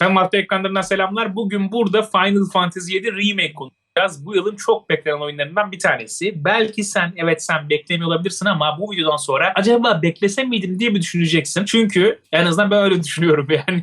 Ben Mart'ta ekranlarından selamlar. Bugün burada Final Fantasy 7 Remake konuşacağız. Bu yılın çok beklenen oyunlarından bir tanesi. Belki sen evet sen beklemiyor olabilirsin ama bu videodan sonra acaba beklesem miydim diye mi düşüneceksin? Çünkü en azından ben öyle düşünüyorum yani.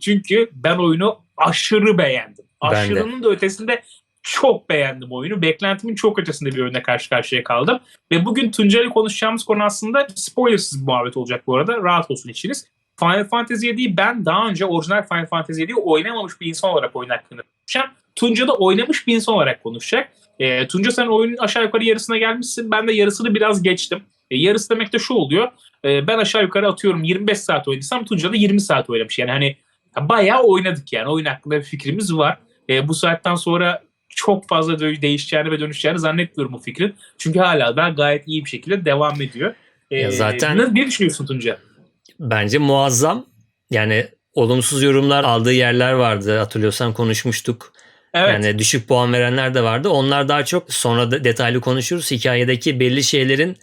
Çünkü ben oyunu aşırı beğendim. Aşırının da ötesinde çok beğendim oyunu. Beklentimin çok ötesinde bir oyuna karşı karşıya kaldım. Ve bugün Tuncay'la konuşacağımız konu aslında spoilersız bir muhabbet olacak bu arada. Rahat olsun içiniz. Final Fantasy 7'yi ben daha önce orijinal Final Fantasy 7'yi oynamamış bir insan olarak oyun hakkında konuşacağım. Tunca da oynamış bir insan olarak konuşacak. E, Tunca sen oyunun aşağı yukarı yarısına gelmişsin. Ben de yarısını biraz geçtim. E, yarısı demek de şu oluyor. E, ben aşağı yukarı atıyorum 25 saat oynadıysam Tunca da 20 saat oynamış. Yani hani bayağı oynadık yani. Oyun hakkında bir fikrimiz var. E, bu saatten sonra çok fazla değişeceğini ve dönüşeceğini zannetmiyorum bu fikrin. Çünkü hala da gayet iyi bir şekilde devam ediyor. E, Ya zaten- ne düşünüyorsun Tunca? Bence muazzam. Yani olumsuz yorumlar aldığı yerler vardı. Hatırlıyorsan konuşmuştuk. Evet. Yani düşük puan verenler de vardı. Onlar daha çok sonra da detaylı konuşuruz. Hikayedeki belli şeylerin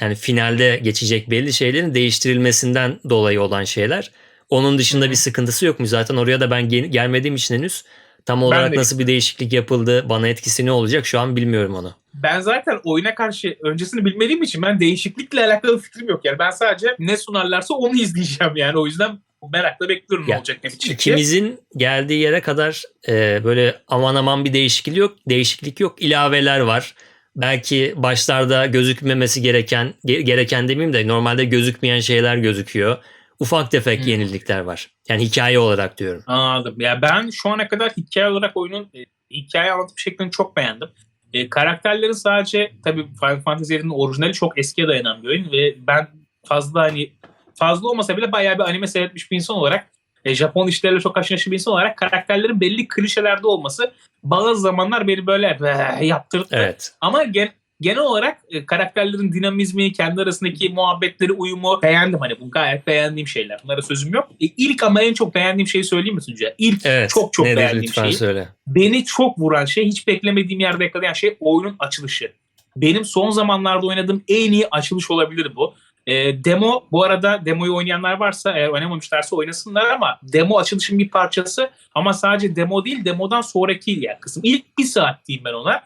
yani finalde geçecek belli şeylerin değiştirilmesinden dolayı olan şeyler. Onun dışında bir sıkıntısı yok mu? Zaten oraya da ben gel- gelmediğim için henüz tam olarak de- nasıl bir değişiklik yapıldı, bana etkisi ne olacak şu an bilmiyorum onu. ben zaten oyuna karşı öncesini bilmediğim için ben değişiklikle alakalı fikrim yok. Yani ben sadece ne sunarlarsa onu izleyeceğim yani. O yüzden merakla bekliyorum ne Ya, olacak ne bitecek. İkimizin geldiği yere kadar e, böyle aman aman bir değişiklik yok. Değişiklik yok. İlaveler var. Belki başlarda gözükmemesi gereken ge- gereken demeyeyim de normalde gözükmeyen şeyler gözüküyor. Ufak tefek Hmm. yenilikler var. Yani hikaye olarak diyorum. Anladım. Ya ben şu ana kadar hikaye olarak oyunun e, hikaye anlatım şeklini çok beğendim. E, karakterlerin sadece tabii Final Fantasy 7'nin orijinali çok eskiye dayanan bir oyun ve ben fazla hani fazla olmasa bile bayağı bir anime seyretmiş bir insan olarak e, Japon işleriyle çok neşir bir insan olarak karakterlerin belli klişelerde olması bazı zamanlar beni böyle yaptırdı. Evet. Ama gen- genel olarak e, karakterlerin dinamizmi, kendi arasındaki muhabbetleri, uyumu beğendim. Hani bu gayet beğendiğim şeyler. Bunlara sözüm yok. E, ilk ama en çok beğendiğim şeyi söyleyeyim mi Tunca? İlk Evet. çok çok Nedir beğendiğim şey. söyle. Beni çok vuran şey, hiç beklemediğim yerde yakalayan şey oyunun açılışı. Benim son zamanlarda oynadığım en iyi açılış olabilir bu. E, demo, bu arada demoyu oynayanlar varsa eğer oynamamışlarsa oynasınlar ama demo açılışın bir parçası ama sadece demo değil demodan sonraki ya kısım. İlk bir saat diyeyim ben ona.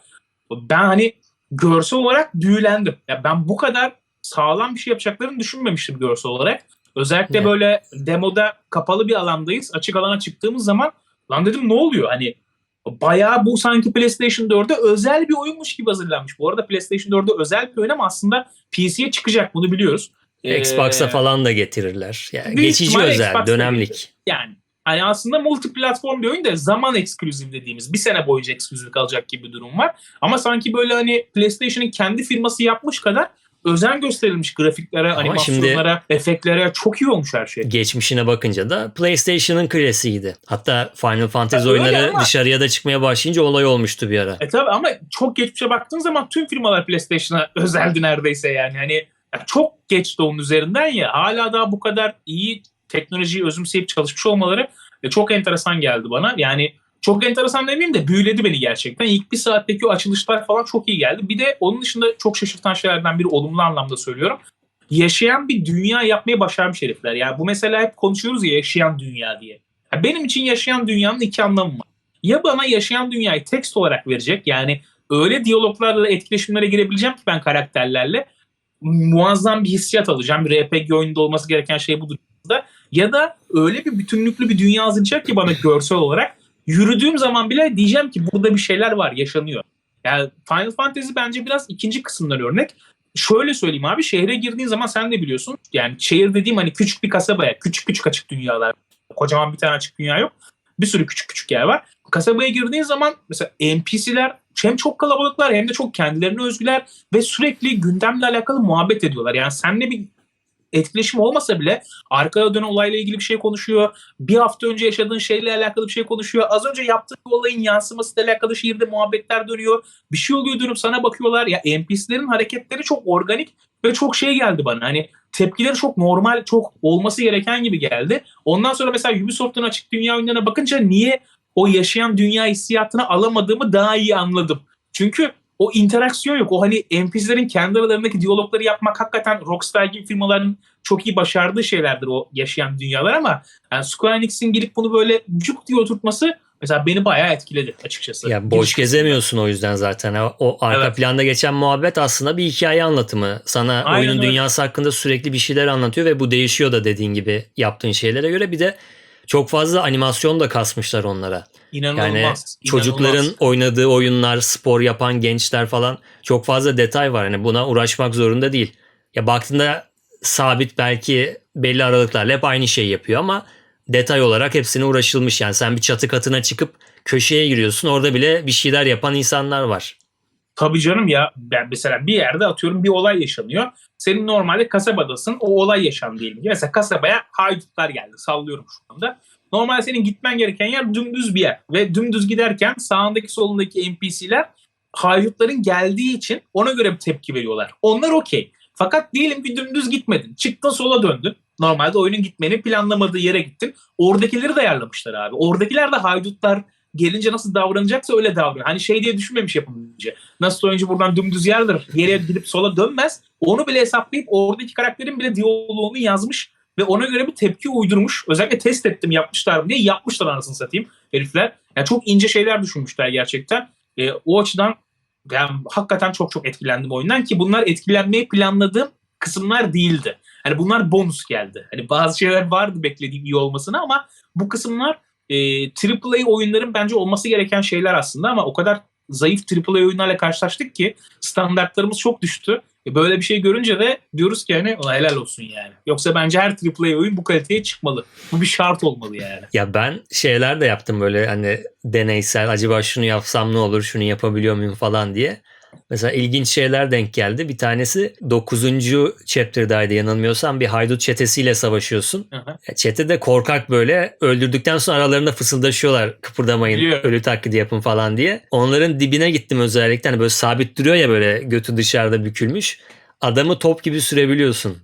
Ben hani görsel olarak büyülendim. Ya ben bu kadar sağlam bir şey yapacaklarını düşünmemiştim görsel olarak. Özellikle Ne? böyle demoda kapalı bir alandayız. Açık alana çıktığımız zaman lan dedim ne oluyor? Hani bayağı bu sanki PlayStation 4'e özel bir oyunmuş gibi hazırlanmış. Bu arada PlayStation 4'e özel bir oyun ama aslında PC'ye çıkacak bunu biliyoruz. Xbox'a Ee, falan da getirirler. Yani geçici özel, Xbox'ta dönemlik. Yani hani aslında multi platform bir oyun da zaman ekskluzif dediğimiz bir sene boyunca ekskluzif kalacak gibi bir durum var. Ama sanki böyle hani PlayStation'ın kendi firması yapmış kadar özen gösterilmiş grafiklere, Ama animasyonlara, efektlere çok iyi olmuş her şey. Geçmişine bakınca da PlayStation'ın klasiğiydi. Hatta Final Fantasy Ya oyunları ama- dışarıya da çıkmaya başlayınca olay olmuştu bir ara. E tabi ama çok geçmişe baktığın zaman tüm firmalar PlayStation'a özeldi neredeyse yani. Hani ya çok geçti onun üzerinden ya hala daha bu kadar iyi teknolojiyi özümseyip çalışmış olmaları e, çok enteresan geldi bana. Yani çok enteresan demeyeyim de büyüledi beni gerçekten. İlk bir saatteki o açılışlar falan çok iyi geldi. Bir de onun dışında çok şaşırtan şeylerden biri olumlu anlamda söylüyorum. Yaşayan bir dünya yapmayı başarmış herifler. Yani bu mesela hep konuşuyoruz ya yaşayan dünya diye. Ya benim için yaşayan dünyanın iki anlamı var. Ya bana yaşayan dünyayı tekst olarak verecek yani öyle diyaloglarla etkileşimlere girebileceğim ki ben karakterlerle muazzam bir hissiyat alacağım. Bir RPG oyununda olması gereken şey budur. da. Ya da öyle bir bütünlüklü bir dünya hazırlayacak ki bana görsel olarak yürüdüğüm zaman bile diyeceğim ki burada bir şeyler var yaşanıyor. Yani Final Fantasy bence biraz ikinci kısımdan örnek. Şöyle söyleyeyim abi şehre girdiğin zaman sen de biliyorsun. Yani şehir dediğim hani küçük bir kasabaya küçük küçük açık dünyalar. Kocaman bir tane açık dünya yok. Bir sürü küçük küçük yer var. Kasabaya girdiğin zaman mesela NPC'ler hem çok kalabalıklar hem de çok kendilerine özgüler ve sürekli gündemle alakalı muhabbet ediyorlar. Yani seninle bir etkileşim olmasa bile arkada dönen olayla ilgili bir şey konuşuyor. Bir hafta önce yaşadığın şeyle alakalı bir şey konuşuyor. Az önce yaptığın olayın yansımasıyla alakalı şehirde muhabbetler dönüyor. Bir şey oluyor dönüp sana bakıyorlar. Ya NPC'lerin hareketleri çok organik ve çok şey geldi bana. Hani tepkileri çok normal, çok olması gereken gibi geldi. Ondan sonra mesela Ubisoft'un açık dünya oyunlarına bakınca niye o yaşayan dünya hissiyatını alamadığımı daha iyi anladım. Çünkü o interaksiyon yok. O hani NPC'lerin kendi aralarındaki diyalogları yapmak hakikaten Rockstar gibi firmaların çok iyi başardığı şeylerdir o yaşayan dünyalar ama yani Square Enix'in gelip bunu böyle cuk diye oturtması mesela beni bayağı etkiledi açıkçası. Ya boş Giriş gezemiyorsun o yüzden zaten. O arka Evet. planda geçen muhabbet aslında bir hikaye anlatımı. Sana Aynen oyunun öyle. dünyası hakkında sürekli bir şeyler anlatıyor ve bu değişiyor da dediğin gibi yaptığın şeylere göre. Bir de çok fazla animasyon da kasmışlar onlara. İnanılmaz. Yani inanılmaz. çocukların oynadığı oyunlar, spor yapan gençler falan çok fazla detay var. Yani buna uğraşmak zorunda değil. Ya baktığında sabit belki belli aralıklarla hep aynı şeyi yapıyor ama detay olarak hepsine uğraşılmış. Yani sen bir çatı katına çıkıp köşeye giriyorsun. Orada bile bir şeyler yapan insanlar var. Tabii canım ya ben mesela bir yerde atıyorum bir olay yaşanıyor. Senin normalde kasabadasın o olay yaşandı diyelim. Mesela kasabaya haydutlar geldi sallıyorum şu anda. Normal senin gitmen gereken yer dümdüz bir yer. Ve dümdüz giderken sağındaki solundaki NPC'ler haydutların geldiği için ona göre bir tepki veriyorlar. Onlar okey. Fakat diyelim ki dümdüz gitmedin. Çıktın sola döndün. Normalde oyunun gitmeni planlamadığı yere gittin. Oradakileri de ayarlamışlar abi. Oradakiler de haydutlar gelince nasıl davranacaksa öyle davranıyor. Hani şey diye düşünmemiş yapımcı. Nasıl oyuncu buradan dümdüz yerdir. Geriye gidip sola dönmez. Onu bile hesaplayıp oradaki karakterin bile diyaloğunu yazmış ve ona göre bir tepki uydurmuş. Özellikle test ettim yapmışlar mı diye yapmışlar anasını satayım herifler. Yani çok ince şeyler düşünmüşler gerçekten. E, o açıdan ben hakikaten çok çok etkilendim oyundan ki bunlar etkilenmeyi planladığım kısımlar değildi. Hani bunlar bonus geldi. Hani bazı şeyler vardı beklediğim iyi olmasına ama bu kısımlar e, AAA oyunların bence olması gereken şeyler aslında ama o kadar zayıf AAA oyunlarla karşılaştık ki standartlarımız çok düştü. E, böyle bir şey görünce de diyoruz ki hani "Ulan helal olsun yani. Yoksa bence her AAA oyun bu kaliteye çıkmalı. Bu bir şart olmalı yani. Ya ben şeyler de yaptım böyle hani deneysel acaba şunu yapsam ne olur şunu yapabiliyor muyum falan diye. Mesela ilginç şeyler denk geldi. Bir tanesi 9. chapter'daydı yanılmıyorsam bir haydut çetesiyle savaşıyorsun. Ya Çete de korkak böyle öldürdükten sonra aralarında fısıldaşıyorlar kıpırdamayın Biliyorum. ölü taklidi yapın falan diye. Onların dibine gittim özellikle hani böyle sabit duruyor ya böyle götü dışarıda bükülmüş. Adamı top gibi sürebiliyorsun.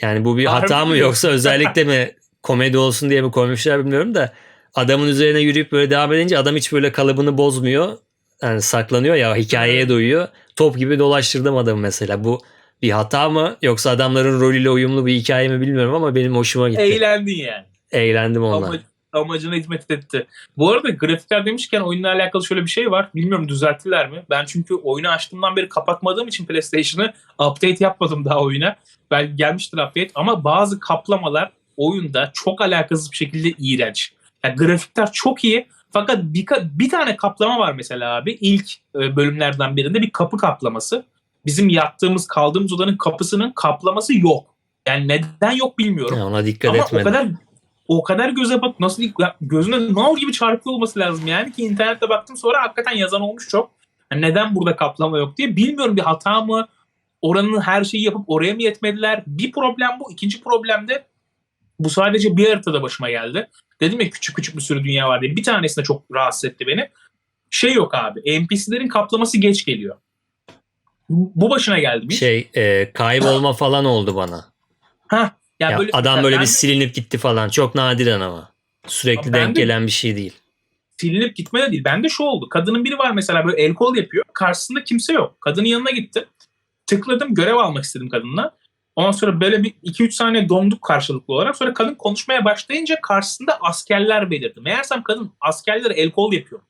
Yani bu bir Harbi hata mı yoksa özellikle mi komedi olsun diye mi koymuşlar bilmiyorum da adamın üzerine yürüyüp böyle devam edince adam hiç böyle kalıbını bozmuyor. Yani saklanıyor ya hikayeye doyuyor. Top gibi dolaştırdım adamı mesela. Bu bir hata mı yoksa adamların rolüyle uyumlu bir hikaye mi bilmiyorum ama benim hoşuma gitti. Eğlendin yani. Eğlendim onunla. Ama, amacına hizmet etti. Bu arada grafikler demişken oyunla alakalı şöyle bir şey var. Bilmiyorum düzelttiler mi? Ben çünkü oyunu açtığımdan beri kapatmadığım için PlayStation'ı update yapmadım daha oyuna. Ben gelmiştir update ama bazı kaplamalar oyunda çok alakasız bir şekilde iğrenç. Yani grafikler çok iyi fakat bir, bir tane kaplama var mesela abi. İlk e, bölümlerden birinde bir kapı kaplaması. Bizim yattığımız kaldığımız odanın kapısının kaplaması yok. Yani neden yok bilmiyorum. Ya ona dikkat Ama etmedim. o kadar o kadar göze bak nasıl ya gözüne nal gibi çarpıyor olması lazım yani ki internette baktım sonra hakikaten yazan olmuş çok. Yani neden burada kaplama yok diye bilmiyorum bir hata mı? Oranın her şeyi yapıp oraya mı yetmediler? Bir problem bu. İkinci problem de bu sadece bir haritada başıma geldi. Dedim ya küçük küçük bir sürü dünya var diye. Bir tanesinde çok rahatsız etti beni. Şey yok abi. NPC'lerin kaplaması geç geliyor. Bu başına geldi mi? Şey e, kaybolma falan oldu bana. Hah, ya Ya böyle, adam böyle ben bir silinip gitti falan. Çok nadiren ama. Sürekli Ama denk de- gelen bir şey değil. silinip gitme de değil. Bende şu oldu. Kadının biri var mesela böyle el kol yapıyor. Karşısında kimse yok. Kadının yanına gittim. Tıkladım görev almak istedim kadınla. Ondan sonra böyle bir 2-3 saniye donduk karşılıklı olarak. Sonra kadın konuşmaya başlayınca karşısında askerler belirdi. Meğersem kadın askerlere el kol yapıyor.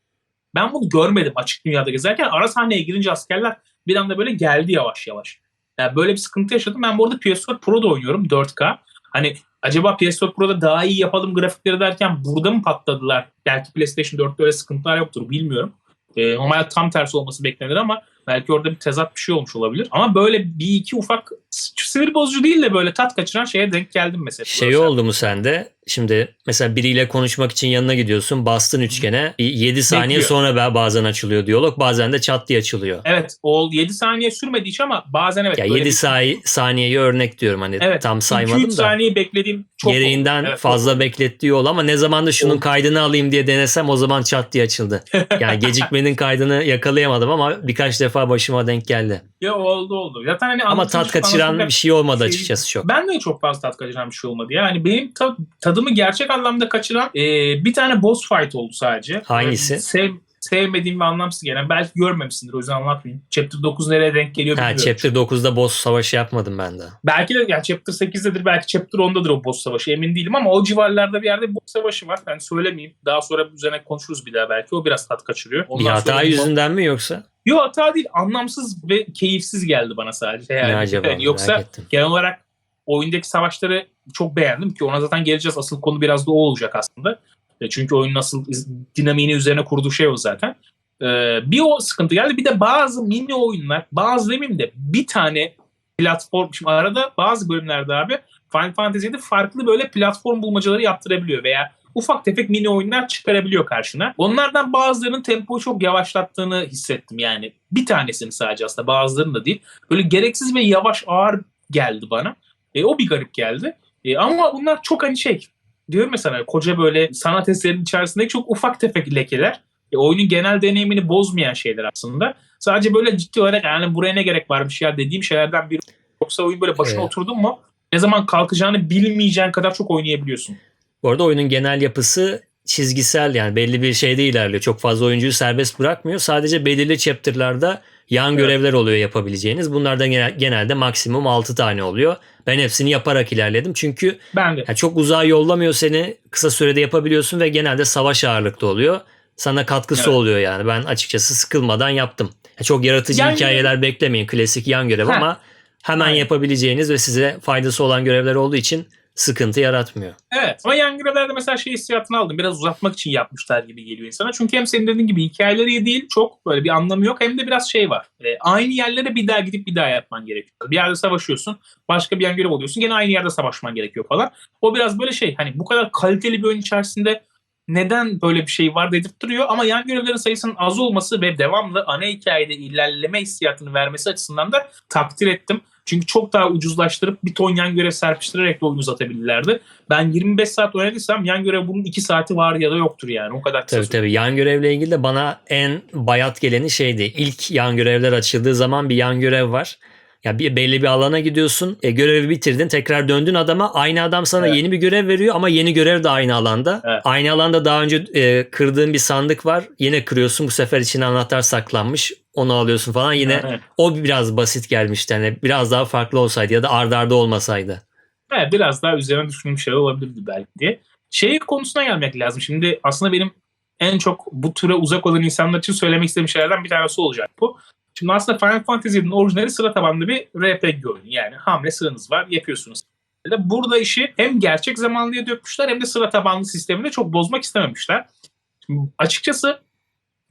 Ben bunu görmedim açık dünyada gezerken. Ara sahneye girince askerler bir anda böyle geldi yavaş yavaş. Yani böyle bir sıkıntı yaşadım. Ben bu arada PS4 Pro'da oynuyorum 4K. Hani acaba PS4 Pro'da daha iyi yapalım grafikleri derken burada mı patladılar? Belki PlayStation 4'te öyle sıkıntılar yoktur bilmiyorum. Ee, normalde tam tersi olması beklenir ama belki orada bir tezat bir şey olmuş olabilir. Ama böyle bir iki ufak sinir bozucu değil de böyle tat kaçıran şeye denk geldim mesela. Şey oldu mu sende? Şimdi mesela biriyle konuşmak için yanına gidiyorsun. Bastın üçgene. 7 saniye Bekliyor. sonra ba- bazen açılıyor diyalog. Bazen de çat diye açılıyor. Evet o 7 saniye sürmedi hiç ama bazen evet. Ya böyle 7 bir- say saniyeyi örnek diyorum hani Evet, tam 2-3 saymadım da. saniye beklediğim çok Gereğinden oldu. Evet, fazla beklettiği ol ama ne zaman da şunun Oldu. kaydını alayım diye denesem o zaman çat diye açıldı. Yani gecikmenin kaydını yakalayamadım ama birkaç defa başıma denk geldi. Ya oldu oldu. Zaten hani Ama tat kaçıran anlatılacak bir şey olmadı şey- açıkçası çok. Ben de çok fazla tat kaçıran bir şey olmadı. Yani benim ta- tadımı gerçek anlamda kaçıran e, bir tane boss fight oldu sadece. Hangisi? Sev, sevmediğim ve anlamsız gelen belki görmemişsindir o yüzden anlatmayayım. Chapter 9 nereye denk geliyor Ha, bilmiyorum. Chapter 9'da boss savaşı yapmadım ben de. Belki de yani Chapter 8'dedir belki Chapter 10'dadır o boss savaşı emin değilim ama o civarlarda bir yerde bir boss savaşı var. Ben söylemeyeyim. Daha sonra üzerine konuşuruz bir daha belki. O biraz tat kaçırıyor. Bir Ondan hata sonra- yüzünden mi yoksa? Yok hata değil. Anlamsız ve keyifsiz geldi bana sadece. Yani. ne acaba? Yani yoksa genel olarak oyundaki savaşları çok beğendim ki ona zaten geleceğiz. Asıl konu biraz da o olacak aslında. E, Çünkü oyunun asıl iz- dinamiğini üzerine kurduğu şey o zaten. E, Bir o sıkıntı geldi. Bir de bazı mini oyunlar, bazı demeyeyim de bir tane platform. Şimdi arada bazı bölümlerde abi Final Fantasy'de farklı böyle platform bulmacaları yaptırabiliyor veya ufak tefek mini oyunlar çıkarabiliyor karşına. Onlardan bazılarının tempoyu çok yavaşlattığını hissettim yani. Bir tanesini sadece aslında bazılarının da değil. Böyle gereksiz ve yavaş ağır geldi bana. E, o bir garip geldi. E, ama bunlar çok hani şey diyorum mesela koca böyle sanat eserinin içerisindeki çok ufak tefek lekeler. E, oyunun genel deneyimini bozmayan şeyler aslında. Sadece böyle ciddi olarak yani buraya ne gerek varmış ya dediğim şeylerden biri. Yoksa oyun böyle başına Evet. oturdun mu ne zaman kalkacağını bilmeyeceğin kadar çok oynayabiliyorsun. Bu arada oyunun genel yapısı çizgisel yani belli bir şeyde ilerliyor. Çok fazla oyuncuyu serbest bırakmıyor. Sadece belirli chapter'larda yan Evet. görevler oluyor yapabileceğiniz. Bunlardan genel- genelde maksimum 6 tane oluyor. Ben hepsini yaparak ilerledim. Çünkü Ben de. yani çok uzağa yollamıyor seni. Kısa sürede yapabiliyorsun ve genelde savaş ağırlıklı oluyor. Sana katkısı Evet. oluyor yani. Ben açıkçası sıkılmadan yaptım. Yani çok yaratıcı Yani- hikayeler beklemeyin. Klasik yan görev Heh. ama hemen Aynen. yapabileceğiniz ve size faydası olan görevler olduğu için sıkıntı yaratmıyor. Evet. Ama yan görevlerde mesela şey hissiyatını aldım. Biraz uzatmak için yapmışlar gibi geliyor insana. Çünkü hem senin dediğin gibi hikayeleri değil. Çok böyle bir anlamı yok. Hem de biraz şey var. E, aynı yerlere bir daha gidip bir daha yapman gerekiyor. Bir yerde savaşıyorsun. Başka bir yan görev oluyorsun. Gene aynı yerde savaşman gerekiyor falan. O biraz böyle şey. Hani bu kadar kaliteli bir oyun içerisinde neden böyle bir şey var dedirttiriyor ama yan görevlerin sayısının az olması ve devamlı ana hikayede ilerleme hissiyatını vermesi açısından da takdir ettim. Çünkü çok daha ucuzlaştırıp bir ton yan görev serpiştirerek de oyunu uzatabilirlerdi. Ben 25 saat oynadıysam yan görev bunun 2 saati var ya da yoktur yani. O kadar kısa Tabii süre. tabii. Yan görevle ilgili de bana en bayat geleni şeydi. İlk yan görevler açıldığı zaman bir yan görev var. Ya bir belli bir alana gidiyorsun. E, görevi bitirdin. Tekrar döndün adama. Aynı adam sana Evet. yeni bir görev veriyor ama yeni görev de aynı alanda. Evet. Aynı alanda daha önce e, kırdığın bir sandık var. Yine kırıyorsun. Bu sefer içine anahtar saklanmış. Onu alıyorsun falan. Yine Evet. o biraz basit gelmişti. Yani biraz daha farklı olsaydı ya da ardarda arda olmasaydı. Evet, biraz daha üzerine düşündüğüm şeyler olabilirdi belki diye. Şey konusuna gelmek lazım. Şimdi aslında benim en çok bu türe uzak olan insanlar için söylemek istediğim şeylerden bir tanesi olacak bu. Şimdi aslında Final Fantasy'nin orijinali sıra tabanlı bir RPG oyunu. Yani hamle sıranız var, yapıyorsunuz. Burada işi hem gerçek zamanlıya dökmüşler hem de sıra tabanlı sistemini çok bozmak istememişler. Şimdi açıkçası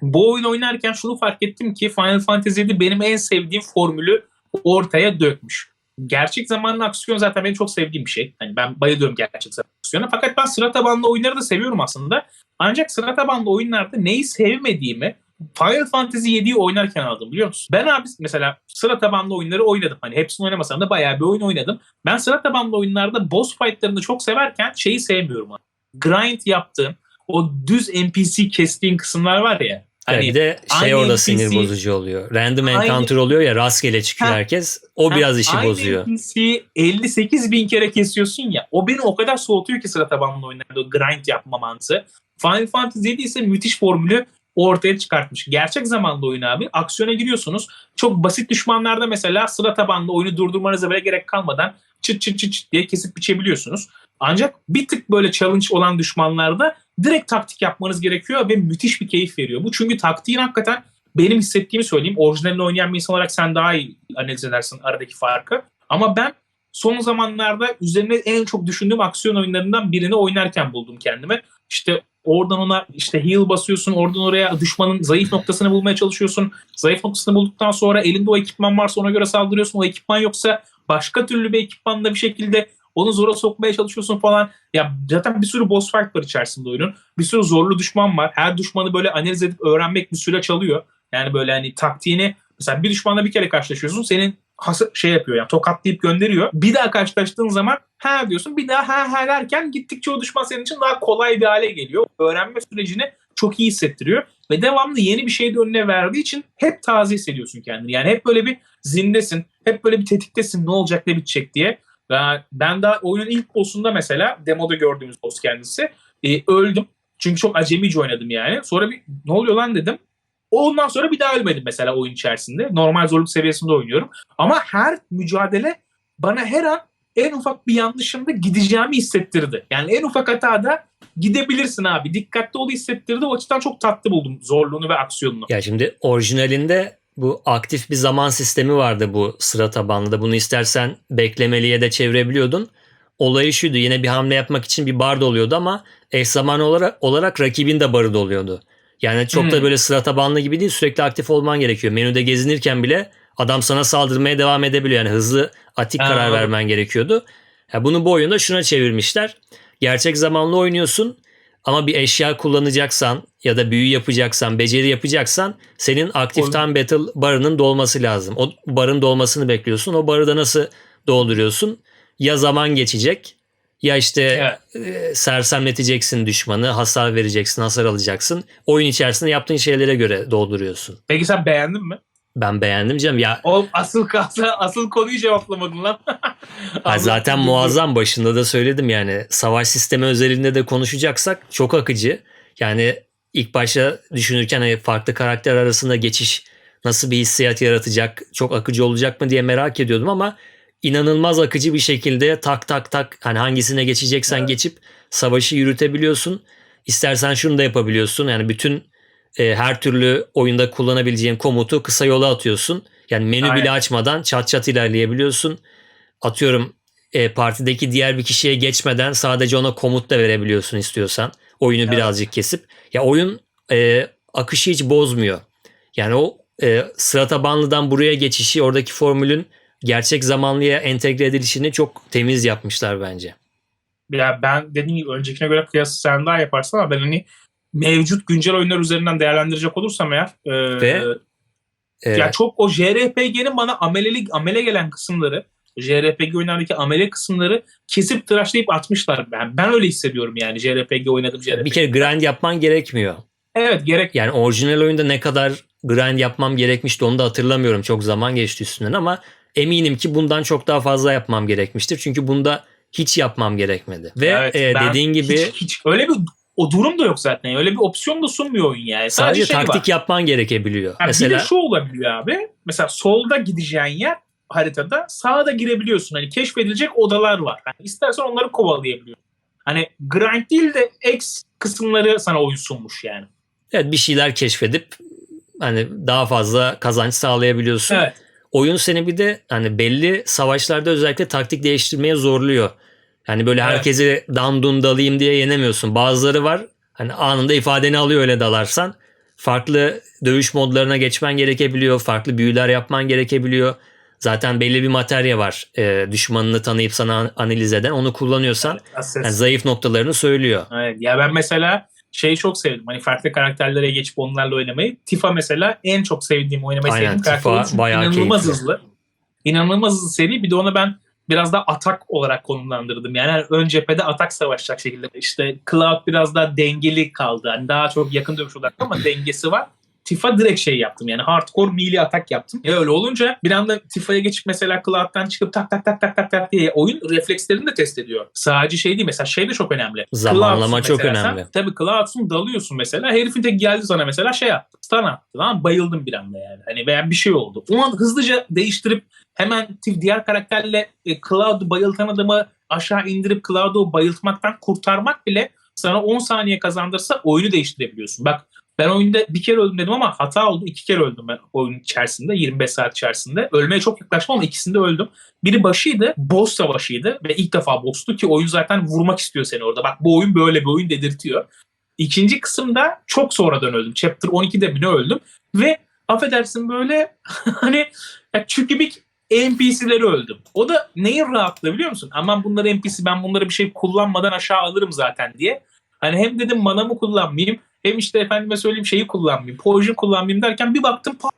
bu oyun oynarken şunu fark ettim ki Final Fantasy 7 benim en sevdiğim formülü ortaya dökmüş. Gerçek zamanlı aksiyon zaten benim çok sevdiğim bir şey. Hani ben bayılıyorum gerçek zamanlı aksiyona. Fakat ben sıra tabanlı oyunları da seviyorum aslında. Ancak sıra tabanlı oyunlarda neyi sevmediğimi Final Fantasy 7'yi oynarken aldım biliyor musun? Ben abi mesela sıra tabanlı oyunları oynadım. Hani hepsini oynamasam da bayağı bir oyun oynadım. Ben sıra tabanlı oyunlarda boss fightlarını çok severken şeyi sevmiyorum. abi. Grind yaptığım o düz NPC kestiğin kısımlar var ya. Yani Hani bir de şey orada NPC sinir bozucu oluyor. Random Aynı- encounter oluyor ya rastgele çıkıyor Ha. herkes. O Ha, biraz işi aynı bozuyor. NPC'yi 58 bin kere kesiyorsun ya. O beni o kadar soğutuyor ki sıra tabanlı oyunlarda o grind yapma mantığı. Final Fantasy 7 ise müthiş formülü ortaya çıkartmış. Gerçek zamanlı oyun abi. Aksiyona giriyorsunuz. Çok basit düşmanlarda mesela sıra tabanlı oyunu durdurmanıza bile gerek kalmadan çıt çıt çıt çıt diye kesip biçebiliyorsunuz. Ancak bir tık böyle challenge olan düşmanlarda direkt taktik yapmanız gerekiyor ve müthiş bir keyif veriyor. Bu çünkü taktiğin hakikaten benim hissettiğimi söyleyeyim. Orijinalini oynayan bir insan olarak sen daha iyi analiz edersin aradaki farkı. Ama ben son zamanlarda üzerine en çok düşündüğüm aksiyon oyunlarından birini oynarken buldum kendime. İşte oradan ona işte heal basıyorsun, oradan oraya düşmanın zayıf noktasını bulmaya çalışıyorsun. Zayıf noktasını bulduktan sonra elinde o ekipman varsa ona göre saldırıyorsun. O ekipman yoksa başka türlü bir ekipmanla bir şekilde onu zora sokmaya çalışıyorsun falan. Ya zaten bir sürü boss fight var içerisinde oyunun. Bir sürü zorlu düşman var. Her düşmanı böyle analiz edip öğrenmek bir süre çalıyor. Yani böyle hani taktiğini mesela bir düşmanla bir kere karşılaşıyorsun. Senin hası- şey yapıyor yani tokatlayıp gönderiyor. Bir daha karşılaştığın zaman ha diyorsun bir daha ha ha derken gittikçe o düşman senin için daha kolay bir hale geliyor. Öğrenme sürecini çok iyi hissettiriyor. Ve devamlı yeni bir şey de önüne verdiği için hep taze hissediyorsun kendini. Yani hep böyle bir zindesin. Hep böyle bir tetiktesin ne olacak ne bitecek diye. Ben daha oyunun ilk boss'unda mesela demoda gördüğümüz boss kendisi e, öldüm. Çünkü çok acemice oynadım yani. Sonra bir ne oluyor lan dedim. Ondan sonra bir daha ölmedim mesela oyun içerisinde. Normal zorluk seviyesinde oynuyorum. Ama her mücadele bana her an en ufak bir yanlışımda gideceğimi hissettirdi. Yani en ufak hatada gidebilirsin abi. Dikkatli ol hissettirdi. O açıdan çok tatlı buldum zorluğunu ve aksiyonunu. Ya şimdi orijinalinde bu aktif bir zaman sistemi vardı bu sıra tabanlı da. Bunu istersen beklemeliye de çevirebiliyordun. Olayı şuydu yine bir hamle yapmak için bir bar doluyordu ama eş zamanlı olarak, olarak rakibin de barı doluyordu. Yani çok da Hmm. böyle sıra tabanlı gibi değil sürekli aktif olman gerekiyor. Menüde gezinirken bile adam sana saldırmaya devam edebiliyor. Yani hızlı atik Ha, karar anladım. vermen gerekiyordu. Ya bunu bu oyunda şuna çevirmişler. Gerçek zamanlı oynuyorsun ama bir eşya kullanacaksan ya da büyü yapacaksan, beceri yapacaksan senin aktif Onu- time battle barının dolması lazım. O barın dolmasını bekliyorsun. O barı da nasıl dolduruyorsun? Ya zaman geçecek ya işte Evet. e, sersemleteceksin düşmanı, hasar vereceksin, hasar alacaksın. Oyun içerisinde yaptığın şeylere göre dolduruyorsun. Peki sen beğendin mi? Ben beğendim canım. Ya O asıl asıl, asıl konuyu cevaplamadın lan. Ha, zaten muazzam başında da söyledim yani savaş sistemi özelinde de konuşacaksak çok akıcı. Yani ilk başta düşünürken hani farklı karakter arasında geçiş nasıl bir hissiyat yaratacak, çok akıcı olacak mı diye merak ediyordum ama inanılmaz akıcı bir şekilde tak tak tak hani hangisine geçeceksen Evet. geçip savaşı yürütebiliyorsun. İstersen şunu da yapabiliyorsun. Yani bütün e, her türlü oyunda kullanabileceğin komutu kısa yola atıyorsun. Yani menü Aynen. bile açmadan çat çat ilerleyebiliyorsun atıyorum e, partideki diğer bir kişiye geçmeden sadece ona komut da verebiliyorsun istiyorsan. Oyunu Evet. birazcık kesip. Ya oyun e, akışı hiç bozmuyor. Yani o e, sıra tabanlıdan buraya geçişi oradaki formülün gerçek zamanlıya entegre edilişini çok temiz yapmışlar bence. Ya ben dediğim gibi öncekine göre kıyası sen daha yaparsın ama ben hani mevcut güncel oyunlar üzerinden değerlendirecek olursam eğer e, Ve, E, ya çok o JRPG'nin bana amelelik amele gelen kısımları JRPG oyunlardaki amele kısımları kesip tıraşlayıp atmışlar. Ben ben öyle hissediyorum yani JRPG oynadım JRPG. bir kere grind yapman gerekmiyor. Evet gerek Yani orijinal oyunda ne kadar grind yapmam gerekmişti onu da hatırlamıyorum. Çok zaman geçti üstünden ama eminim ki bundan çok daha fazla yapmam gerekmiştir. Çünkü bunda hiç yapmam gerekmedi. Ve Evet, e, dediğin gibi hiç, hiç öyle bir o durum da yok zaten. Öyle bir opsiyon da sunmuyor oyun yani. sadece şey taktik var. yapman gerekebiliyor. Ha, Mesela Bir de şu olabiliyor abi. Mesela solda gideceğin yer haritada sağda girebiliyorsun. Hani keşfedilecek odalar var. Hani istersen onları kovalayabiliyorsun. Hani grind değil de X kısımları sana oyun sunmuş yani. evet, bir şeyler keşfedip hani daha fazla kazanç sağlayabiliyorsun. Evet. Oyun seni bir de hani belli savaşlarda özellikle taktik değiştirmeye zorluyor. Yani böyle Evet. herkesi dandun dalayım diye yenemiyorsun. Bazıları var hani anında ifadeni alıyor öyle dalarsan. Farklı dövüş modlarına geçmen gerekebiliyor. Farklı büyüler yapman gerekebiliyor. Zaten belli bir materya var. Ee, düşmanını tanıyıp sana an- analiz eden. Onu kullanıyorsan yani zayıf noktalarını söylüyor. Evet. Ya ben mesela şeyi çok sevdim. Hani farklı karakterlere geçip onlarla oynamayı. Tifa mesela en çok sevdiğim oynamayı Aynen, sevdiğim karakter. Tifa bayağı İnanılmaz keyifli. hızlı. İnanılmaz hızlı seri. Bir de onu ben biraz da atak olarak konumlandırdım. Yani ön cephede atak savaşacak şekilde. İşte Cloud biraz daha dengeli kaldı. Hani daha çok yakın dövüş olarak ama dengesi var. Tifa direkt şey yaptım yani hardcore melee atak yaptım. Ya öyle olunca bir anda Tifa'ya geçip mesela Cloud'dan çıkıp tak tak tak tak tak tak diye oyun reflekslerini de test ediyor. Sadece şey değil mesela şey de çok önemli. Zamanlama çok önemli. Sen, tabii Cloud'sun dalıyorsun mesela herifin tek geldi sana mesela şey yaptı. Stun attı tamam bayıldım bir anda yani. Hani veya bir şey oldu. O an hızlıca değiştirip hemen diğer karakterle e, Cloud'u bayıltan adamı aşağı indirip Cloud'u bayıltmaktan kurtarmak bile sana 10 saniye kazandırsa oyunu değiştirebiliyorsun. Bak ben oyunda bir kere öldüm dedim ama hata oldu. iki kere öldüm ben oyun içerisinde. 25 saat içerisinde. Ölmeye çok yaklaştım ama ikisinde öldüm. Biri başıydı. Boss savaşıydı. Ve ilk defa boss'tu ki oyun zaten vurmak istiyor seni orada. Bak bu oyun böyle bir oyun dedirtiyor. İkinci kısımda çok sonradan öldüm. Chapter 12'de mi ne öldüm. Ve affedersin böyle hani ya çükübik NPC'leri öldüm. O da neyin rahatlığı biliyor musun? Aman bunları NPC ben bunları bir şey kullanmadan aşağı alırım zaten diye. Hani hem dedim manamı kullanmayayım hem işte efendime söyleyeyim şeyi kullanmayayım. Poison kullanmayayım derken bir baktım pat,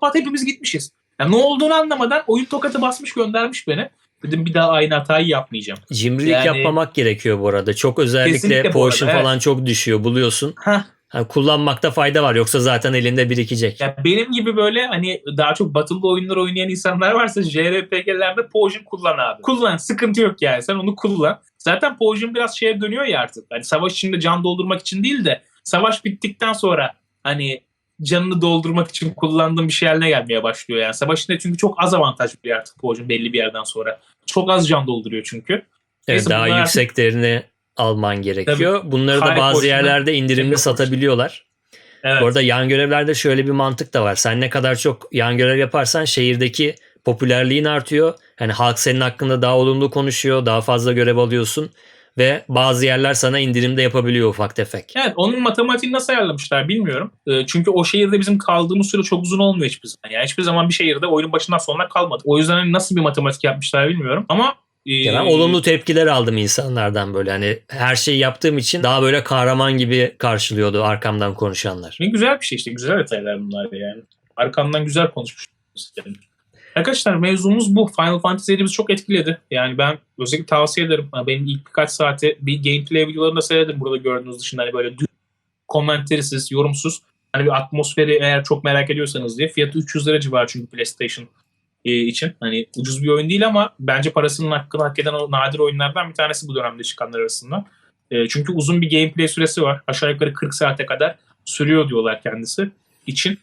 pat hepimiz gitmişiz. Ya ne olduğunu anlamadan oyun tokatı basmış göndermiş beni. Dedim bir daha aynı hatayı yapmayacağım. Cimrilik Yani- yapmamak gerekiyor bu arada. Çok özellikle potion arada, falan çok düşüyor buluyorsun. Hah Hani kullanmakta fayda var yoksa zaten elinde birikecek. Ya benim gibi böyle hani daha çok batılı oyunlar oynayan insanlar varsa JRPG'lerde Potion kullan abi. Kullan sıkıntı yok yani sen onu kullan. Zaten Potion biraz şeye dönüyor ya artık. Hani savaş içinde can doldurmak için değil de savaş bittikten sonra hani canını doldurmak için kullandığın bir şey haline gelmeye başlıyor yani. Savaş içinde çünkü çok az avantaj bir artık Potion belli bir yerden sonra. Çok az can dolduruyor çünkü. Evet, daha bunlar artık- yükseklerini alman gerekiyor. Bunları da bazı yerlerde indirimli satabiliyorlar. Evet. Bu arada yan görevlerde şöyle bir mantık da var. Sen ne kadar çok yan görev yaparsan şehirdeki popülerliğin artıyor. Yani halk senin hakkında daha olumlu konuşuyor. Daha fazla görev alıyorsun. Ve bazı yerler sana indirimde yapabiliyor ufak tefek. Evet onun matematiğini nasıl ayarlamışlar bilmiyorum. Ee, çünkü o şehirde bizim kaldığımız süre çok uzun olmuyor hiçbir zaman. Yani hiçbir zaman bir şehirde oyunun başından sonuna kalmadık. O yüzden hani nasıl bir matematik yapmışlar bilmiyorum. Ama e, Ya ben olumlu tepkiler aldım insanlardan böyle. Hani her şeyi yaptığım için daha böyle kahraman gibi karşılıyordu arkamdan konuşanlar. ne güzel bir şey işte. Güzel detaylar bunlar yani. Arkamdan güzel konuşmuş. Arkadaşlar mevzumuz bu. Final Fantasy bizi çok etkiledi. Yani ben özellikle tavsiye ederim. Benim ilk birkaç saati bir gameplay videolarını da seyredim. Burada gördüğünüz dışında hani böyle komenterisiz, yorumsuz. Hani bir atmosferi eğer çok merak ediyorsanız diye. Fiyatı 300 lira civarı çünkü PlayStation e, için. Hani ucuz bir oyun değil ama bence parasının hakkını hak eden o nadir oyunlardan bir tanesi bu dönemde çıkanlar arasında. E, çünkü uzun bir gameplay süresi var. Aşağı yukarı 40 saate kadar sürüyor diyorlar kendisi için.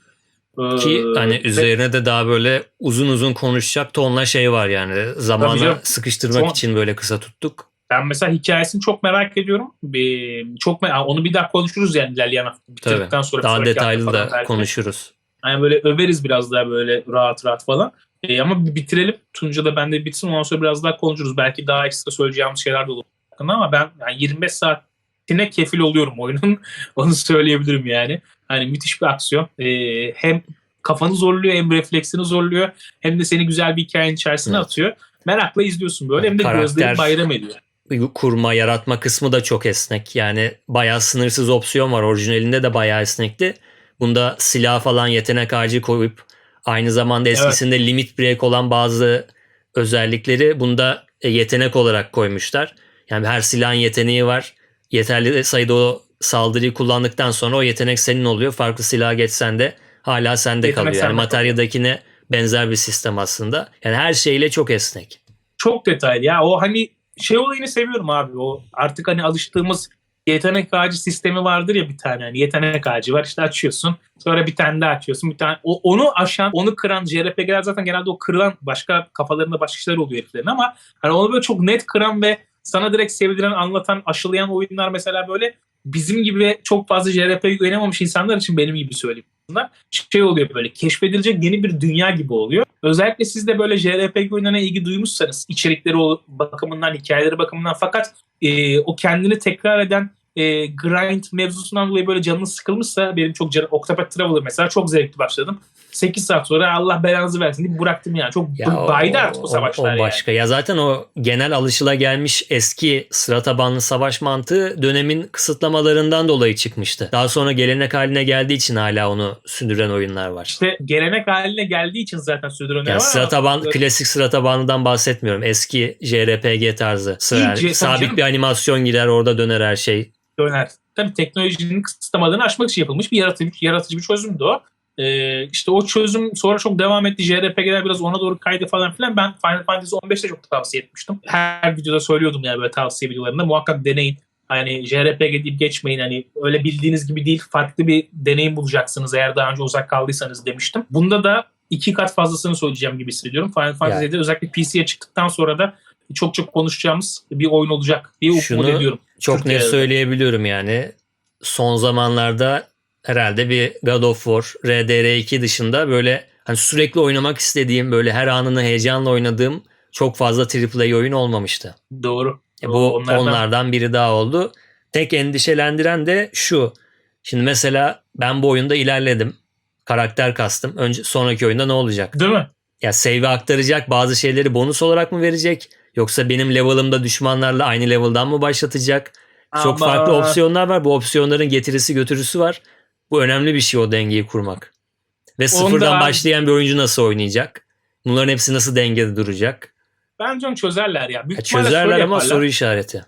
Ki hani ve- üzerine de daha böyle uzun uzun konuşacak tonla şey var yani. Zamana sıkıştırmak Son- için böyle kısa tuttuk. Ben mesela hikayesini çok merak ediyorum. Bir, çok me- onu bir daha konuşuruz yani ilerleyen hafta bitirdikten sonra. Daha detaylı da belki. konuşuruz. Yani böyle överiz biraz daha böyle rahat rahat falan. E, ama bir bitirelim. Tunca da bende bitsin. Ondan sonra biraz daha konuşuruz. Belki daha ekstra söyleyeceğimiz şeyler de olur. Ama ben yani 25 saatine kefil oluyorum oyunun. Onu söyleyebilirim yani. Hani müthiş bir aksiyon. E, hem kafanı zorluyor hem refleksini zorluyor. Hem de seni güzel bir hikayenin içerisine Evet. atıyor. Merakla izliyorsun böyle. Hem de Karakter- gözlerin bayram ediyor. kurma, yaratma kısmı da çok esnek. Yani bayağı sınırsız opsiyon var. Orijinalinde de bayağı esnekti. Bunda silah falan yetenek ağacı koyup aynı zamanda eskisinde limit break olan bazı özellikleri bunda e, yetenek olarak koymuşlar. Yani her silahın yeteneği var. Yeterli sayıda o saldırıyı kullandıktan sonra o yetenek senin oluyor. Farklı silaha geçsen de hala sende Yetenek kalıyor. Yani materyadakine benzer bir sistem aslında. Yani her şeyle çok esnek. çok detaylı ya. O hani şey olayını seviyorum abi. O artık hani alıştığımız yetenek ağacı sistemi vardır ya bir tane. Hani yetenek ağacı var işte açıyorsun. Sonra bir tane daha açıyorsun. Bir tane o, onu aşan, onu kıran JRPG'ler zaten genelde o kırılan başka kafalarında başka şeyler oluyor heriflerin ama hani onu böyle çok net kıran ve sana direkt sevdiren, anlatan, aşılayan oyunlar mesela böyle bizim gibi çok fazla JRPG oynamamış insanlar için benim gibi söyleyeyim. Şey oluyor böyle keşfedilecek yeni bir dünya gibi oluyor. Özellikle siz de böyle JRPG oyunlarına ilgi duymuşsanız içerikleri bakımından, hikayeleri bakımından fakat e, o kendini tekrar eden e, grind mevzusundan dolayı böyle canınız sıkılmışsa benim çok canım Octopath Traveler mesela çok zevkli başladım. 8 saat sonra Allah belanızı versin deyip bıraktım yani. Çok Ya o- baydı artık o savaşlar o yani. başka. Ya zaten o genel alışılagelmiş eski sıra tabanlı savaş mantığı dönemin kısıtlamalarından dolayı çıkmıştı. Daha sonra gelenek haline geldiği için hala onu sürdüren oyunlar var. İşte gelenek haline geldiği için zaten sürdürenler Yani var sıra ama- taban, klasik sıra tabanından bahsetmiyorum. Eski JRPG tarzı. Sıra, yani sabit bir animasyon girer orada döner her şey. döner. Tabii teknolojinin kısıtlamalarını aşmak için yapılmış bir yaratıcı, yaratıcı bir çözümdü o. Ee, işte o çözüm sonra çok devam etti. JRPG'ler biraz ona doğru kaydı falan filan. Ben Final Fantasy 15'te çok tavsiye etmiştim. Her videoda söylüyordum yani böyle tavsiye videolarında. Muhakkak deneyin. Hani JRPG deyip geçmeyin. Hani öyle bildiğiniz gibi değil. Farklı bir deneyim bulacaksınız eğer daha önce uzak kaldıysanız demiştim. Bunda da iki kat fazlasını söyleyeceğim gibi hissediyorum. Final Fantasy'de özellikle PC'ye çıktıktan sonra da çok çok konuşacağımız bir oyun olacak diye umut ediyorum. Çok net Türkiye'de. söyleyebiliyorum yani. Son zamanlarda herhalde bir God of War, RDR2 dışında böyle hani sürekli oynamak istediğim böyle her anını heyecanla oynadığım çok fazla AAA oyun olmamıştı. Doğru. E bu onlardan- onlardan... biri daha oldu. Tek endişelendiren de şu. Şimdi mesela ben bu oyunda ilerledim. Karakter kastım. Önce sonraki oyunda ne olacak? Değil mi? Ya save'e aktaracak bazı şeyleri bonus olarak mı verecek? Yoksa benim level'ımda düşmanlarla aynı level'dan mı başlatacak? Çok Ama- farklı opsiyonlar var. Bu opsiyonların getirisi götürüsü var. Bu önemli bir şey o dengeyi kurmak. Ve sıfırdan Onda- başlayan bir oyuncu nasıl oynayacak? Bunların hepsi nasıl dengede duracak? Bence onu çözerler ya. Büyük Ya çözerler ama soru işareti.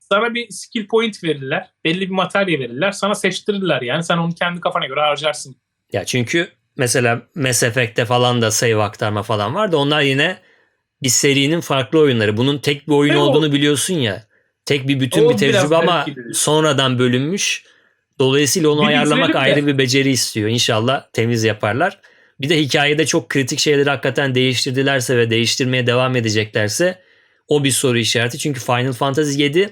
sana bir skill point verirler. Belli bir materya verirler. Sana seçtirirler yani. Sen onu kendi kafana göre harcarsın. Ya çünkü mesela Mass Effect'te falan da save aktarma falan var da onlar yine bir serinin farklı oyunları. Bunun tek bir oyun Evet, o- olduğunu biliyorsun ya. Tek bir bütün O bir tecrübe ama sonradan bölünmüş. Dolayısıyla onu Bir ayarlamak de. ayrı bir beceri istiyor. İnşallah temiz yaparlar. Bir de hikayede çok kritik şeyleri hakikaten değiştirdilerse ve değiştirmeye devam edeceklerse o bir soru işareti. Çünkü Final Fantasy 7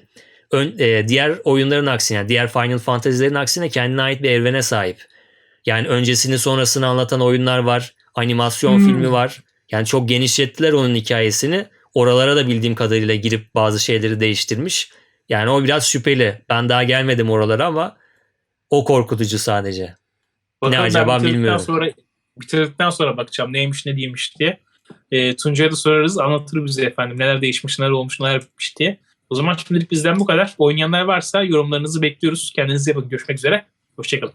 ön- e, diğer oyunların aksine, diğer Final Fantasy'lerin aksine kendine ait bir evrene sahip. Yani öncesini sonrasını anlatan oyunlar var. Animasyon Hmm. filmi var. Yani çok genişlettiler onun hikayesini. Oralara da bildiğim kadarıyla girip bazı şeyleri değiştirmiş. Yani o biraz şüpheli. Ben daha gelmedim oralara ama o korkutucu sadece. Bakalım ben acaba bilmiyorum. Sonra, bitirdikten sonra bakacağım neymiş ne değilmiş diye. E, Tuncay'a da sorarız anlatır bize efendim neler değişmiş neler olmuş neler bitmiş diye. O zaman şimdilik bizden bu kadar. Oynayanlar varsa yorumlarınızı bekliyoruz. Kendinize bakın. Görüşmek üzere. Hoşçakalın.